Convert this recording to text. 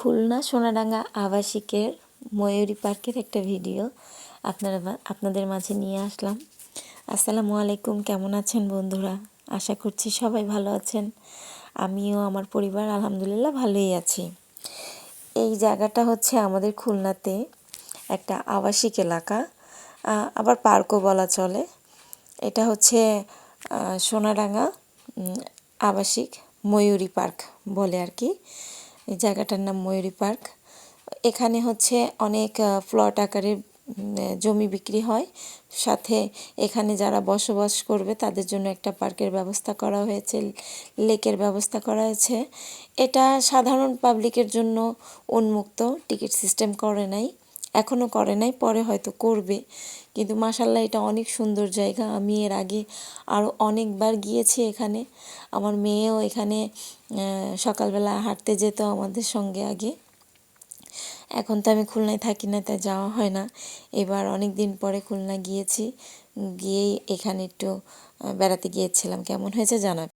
খুলনা সোনাডাঙ্গা আবাসিকের ময়ূরী পার্কের একটা ভিডিও আপনারা আপনাদের মাঝে নিয়ে আসলাম। আসসালামু আলাইকুম, কেমন আছেন বন্ধুরা? আশা করছি সবাই ভালো আছেন। আমিও, আমার পরিবার আলহামদুলিল্লাহ ভালোই আছি। এই জায়গাটা হচ্ছে আমাদের খুলনাতে একটা আবাসিক এলাকা। আবার পার্কও বলা চলে। এটা হচ্ছে সোনাডাঙ্গা আবাসিক ময়ূরী পার্ক বলে আর কি। এই জায়গাটার নাম ময়ূরী পার্ক। এখানে হচ্ছে অনেক ফ্লট আকারে জমি বিক্রি হয়। সাথে এখানে যারা বসবাস করবে তাদের জন্য একটা পার্কের ব্যবস্থা করা হয়েছে, লেকের ব্যবস্থা করা হয়েছে। এটা সাধারণ পাবলিকের জন্য উন্মুক্ত, টিকিট সিস্টেম করে নাই। এখনও করে নাই, পরে হয়তো করবে। কিন্তু মাসাল্লাহ এটা অনেক সুন্দর জায়গা। আমি এর আগে আরও অনেকবার গিয়েছি এখানে। আমার মেয়েও এখানে সকালবেলা হাঁটতে যেত আমাদের সঙ্গে আগে। এখন তো আমি খুলনায় থাকি না, তাই যাওয়া হয় না। এবার অনেক দিন পরে খুলনা গিয়েছি। গিয়েই এখানে একটু বেড়াতে গিয়েছিলাম। কেমন হয়েছে জানা